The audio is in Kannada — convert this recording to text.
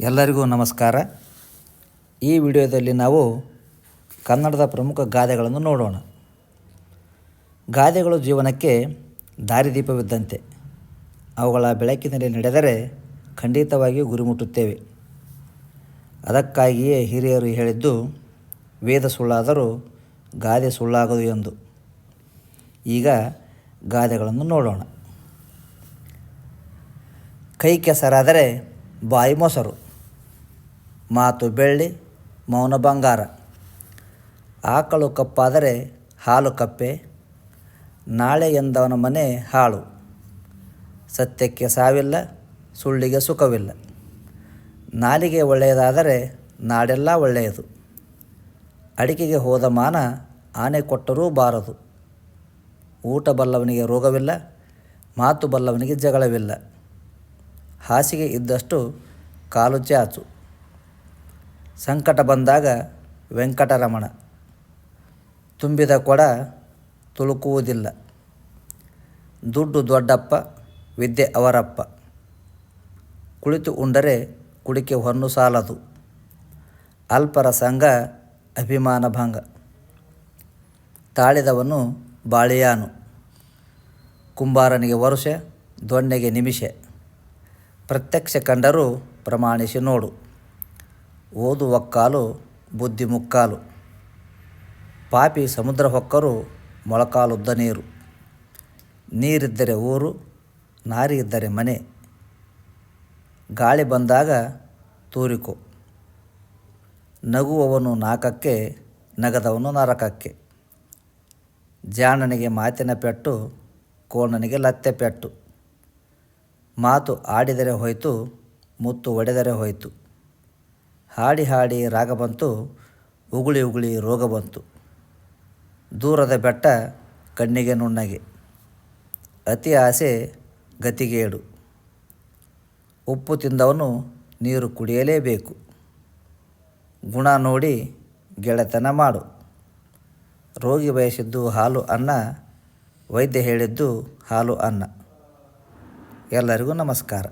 ಎಲ್ಲರಿಗೂ ನಮಸ್ಕಾರ. ಈ ವಿಡಿಯೋದಲ್ಲಿ ನಾವು ಕನ್ನಡದ ಪ್ರಮುಖ ಗಾದೆಗಳನ್ನು ನೋಡೋಣ. ಗಾದೆಗಳು ಜೀವನಕ್ಕೆ ದಾರಿದೀಪವಿದ್ದಂತೆ. ಅವುಗಳ ಬೆಳಕಿನಲ್ಲಿ ನಡೆದರೆ ಖಂಡಿತವಾಗಿಯೂ ಗುರಿ ಮುಟ್ಟುತ್ತೇವೆ ಅದಕ್ಕಾಗಿಯೇ ಹಿರಿಯರು ಹೇಳಿದ್ದು, ವೇದ ಸುಳ್ಳಾದರೂ ಗಾದೆ ಸುಳ್ಳಾಗದು ಎಂದು. ಈಗ ಗಾದೆಗಳನ್ನು ನೋಡೋಣ. ಕೈ ಕೆಸರಾದರೆ ಬಾಯಿ ಮೊಸರು. ಮಾತು ಬೆಳ್ಳಿ, ಮೌನ ಬಂಗಾರ. ಆಕಳು ಕಪ್ಪಾದರೆ ಹಾಲು ಕಪ್ಪೆ, ನಾಳೆ ಎಂದವನ ಮನೆ ಹಾಳು. ಸತ್ಯಕ್ಕೆ ಸಾವಿಲ್ಲ, ಸುಳ್ಳಿಗೆ ಸುಖವಿಲ್ಲ. ನಾಲಿಗೆ ಒಳ್ಳೆಯದಾದರೆ ನಾಡೆಲ್ಲ ಒಳ್ಳೆಯದು. ಅಡಿಕೆಗೆ ಹೋದ ಮಾನ ಆನೆ ಕೊಟ್ಟರೂ ಬಾರದು. ಊಟ ಬಲ್ಲವನಿಗೆ ರೋಗವಿಲ್ಲ, ಮಾತು ಬಲ್ಲವನಿಗೆ ಜಗಳವಿಲ್ಲ. ಹಾಸಿಗೆ ಇದ್ದಷ್ಟು ಕಾಲು ಚಾಚು. ಸಂಕಟ ಬಂದಾಗ ವೆಂಕಟರಮಣ. ತುಂಬಿದ ಕೊಡ ತುಳುಕುವುದಿಲ್ಲ. ದುಡ್ಡು ದೊಡ್ಡಪ್ಪ, ವಿದ್ಯೆ ಅವರಪ್ಪ. ಕುಳಿತು ಉಂಡರೆ ಕುಡಿಕೆ ಹೊನ್ನು ಸಾಲದು. ಅಲ್ಪರ ಸಂಘ, ಅಭಿಮಾನ ಭಂಗ. ತಾಳಿದವನು ಬಾಳಿಯಾನು. ಕುಂಬಾರನಿಗೆ ವರುಷ, ದೊಣ್ಣೆಗೆ ನಿಮಿಷ. ಪ್ರತ್ಯಕ್ಷ ಕಂಡರೂ ಪ್ರಮಾಣಿಸಿ ನೋಡು. ಓದು ಒಕ್ಕಾಲು ಬುದ್ಧಿ ಮುಕ್ಕಾಲು. ಪಾಪಿ ಸಮುದ್ರ ಹೊಕ್ಕರು ಮೊಳಕಾಲುದ್ದ ನೀರು. ನೀರಿದ್ದರೆ ಊರು ನಾರಿ ಇದ್ದರೆ ಮನೆ. ಗಾಳಿ ಬಂದಾಗ ತೂರಿಕೋ. ನಗುವವನು ನಾಕಕ್ಕೆ, ನಗದವನು ನರಕಕ್ಕೆ. ಜಾಣನಿಗೆ ಮಾತಿನ ಪೆಟ್ಟು, ಕೋಣನಿಗೆ ಲತ್ತೆ ಪೆಟ್ಟು. ಮಾತು ಆಡಿದರೆ ಹೋಯಿತು, ಮುತ್ತು ಒಡೆದರೆ ಹೋಯ್ತು. ಹಾಡಿ ಹಾಡಿ ರಾಗ ಬಂತು, ಉಗುಳಿ ಉಗುಳಿ ರೋಗ ಬಂತು. ದೂರದ ಬೆಟ್ಟ ಕಣ್ಣಿಗೆ ನುಣ್ಣಗೆ. ಅತಿ ಆಸೆ ಗತಿಗೇಡು ಉಪ್ಪು ತಿಂದವನು ನೀರು ಕುಡಿಯಲೇಬೇಕು. ಗುಣ ನೋಡಿ ಗೆಳೆತನ ಮಾಡು. ರೋಗಿ ಬಯಸಿದ್ದು ಹಾಲು ಅನ್ನ, ವೈದ್ಯ ಹೇಳಿದ್ದು ಹಾಲು ಅನ್ನ. ಎಲ್ಲರಿಗೂ ನಮಸ್ಕಾರ.